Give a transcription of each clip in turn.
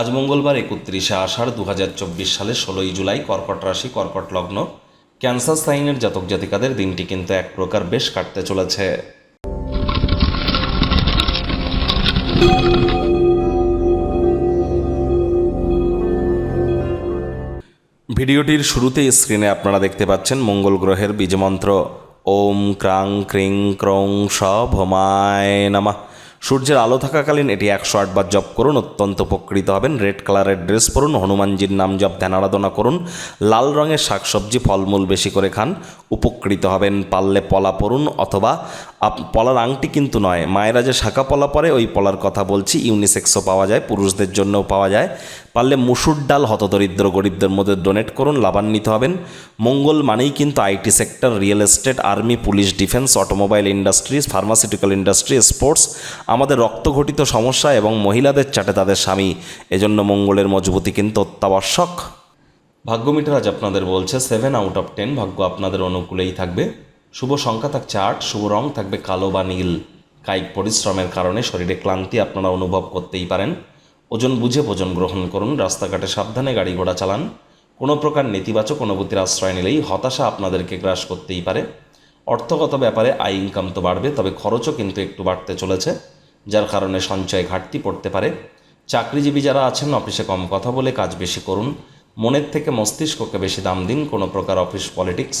আজ মঙ্গলবার একত্রিশে আষাঢ় দু হাজার চব্বিশ সালে ষোলোই জুলাই কর্কট রাশি, কর্কট লগ্ন। ক্যান্সার সাইনের জাতক জাতিকাদের দিনটি কিন্তু এক প্রকার বেশ কাটতে চলেছে। ভিডিওটির শুরুতে স্ক্রিনে আপনারা দেখতে পাচ্ছেন মঙ্গল গ্রহের বীজমন্ত্র। ওম ক্রাং ক্রিং ক্রং স ভমায় নামা। সূর্যের আলো থাকাকালীন এটি একশো আটবার জপ করুন, অত্যন্ত উপকৃত হবেন। রেড কালারের ড্রেস পরুন, হনুমানজির নাম জপ, ধ্যান আরাধনা করুন। লাল রঙের শাকসবজি, ফলমূল বেশি করে খান, উপকৃত হবেন। পাললে পলা পরুন অথবা পলার আংটি কিন্তু নয়। মায়েরা যে শাখা পলা পরে, ওই পলার কথা বলছি। ইউনিসেক্সও পাওয়া যায়, পুরুষদের জন্যও পাওয়া যায়। পারলে মুসুর ডাল হতদরিদ্র গরিবদের মধ্যে ডোনেট করুন, লাভান্বিত হবেন। মঙ্গল মানেই কিন্তু IT sector, real estate, army, police, defence, automobile industries, pharmaceutical industry sports. আমাদের রক্তঘটিত সমস্যা এবং মহিলাদের চাটে তাদের স্বামী। এজন্য মঙ্গলের মজবুতি কিন্তু অত্যাবশ্যক। ভাগ্য মিটার আজ আপনাদের বলছে সেভেন আউট অফ টেন ভাগ্য আপনাদের অনুকূলেই থাকবে। শুভ সংখ্যা থাকছে আট শুভ রং থাকবে কালো বা নীল। কায়িক পরিশ্রমের কারণে শরীরে ক্লান্তি আপনারা অনুভব করতেই পারেন। ওজন বুঝে ভোজন গ্রহণ করুন, রাস্তাঘাটে সাবধানে গাড়ি ঘোড়া চালান। কোনো প্রকার নেতিবাচক অনুভূতির আশ্রয় নিলেই হতাশা আপনাদেরকে গ্রাস করতেই পারে। অর্থগত ব্যাপারে আয় ইনকাম তো বাড়বে, তবে খরচও কিন্তু একটু বাড়তে চলেছে, যার কারণে সঞ্চয় ঘাটতি পড়তে পারে। চাকরিজীবী যারা আছেন, অফিসে কম কথা বলে কাজ বেশি করুন। মনের থেকে মস্তিষ্ককে বেশি দাম দিন, কোনো প্রকার অফিস পলিটিক্স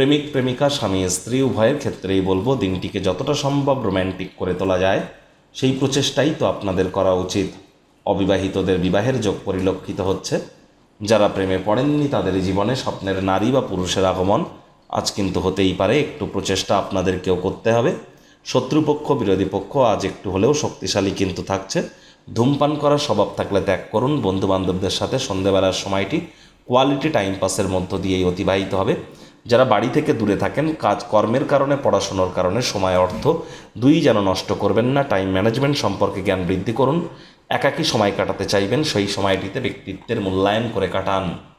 প্রেমিক, প্রেমিকা, স্বামী, স্ত্রী, উভয়ের ক্ষেত্রেই বলব দিনটিকে যতটা সম্ভব রোম্যান্টিক করে তোলা যায়। সেই প্রচেষ্টাই তো আপনাদের করা উচিত। অবিবাহিতদের বিবাহের যোগ পরিলক্ষিত হচ্ছে। যারা প্রেমে পড়েননি তাদের জীবনে স্বপ্নের নারী বা পুরুষের আগমন আজ কিন্তু হতেই পারে। একটু প্রচেষ্টা আপনাদেরকেও করতে হবে। শত্রুপক্ষ, বিরোধী পক্ষ আজ একটু হলেও শক্তিশালী কিন্তু থাকছে। ধূমপান করার স্বভাব থাকলে ত্যাগ করুন। বন্ধু বান্ধবদের সাথে সন্ধেবেলার সময়টি কোয়ালিটি টাইম পাসের মধ্য দিয়েই অতিবাহিত হবে। যারা বাড়ি থেকে দূরে থাকেন, কাজ কর্মের কারণে, পড়াশোনার কারণে সময়, অর্থ দুই যেন নষ্ট করবেন না। টাইম ম্যানেজমেন্ট সম্পর্কে জ্ঞান বৃদ্ধি করুন। একাকী সময় কাটাতে চাইবেন, সেই সময়টিতে ব্যক্তিত্বের মূল্যায়ন করে কাটান।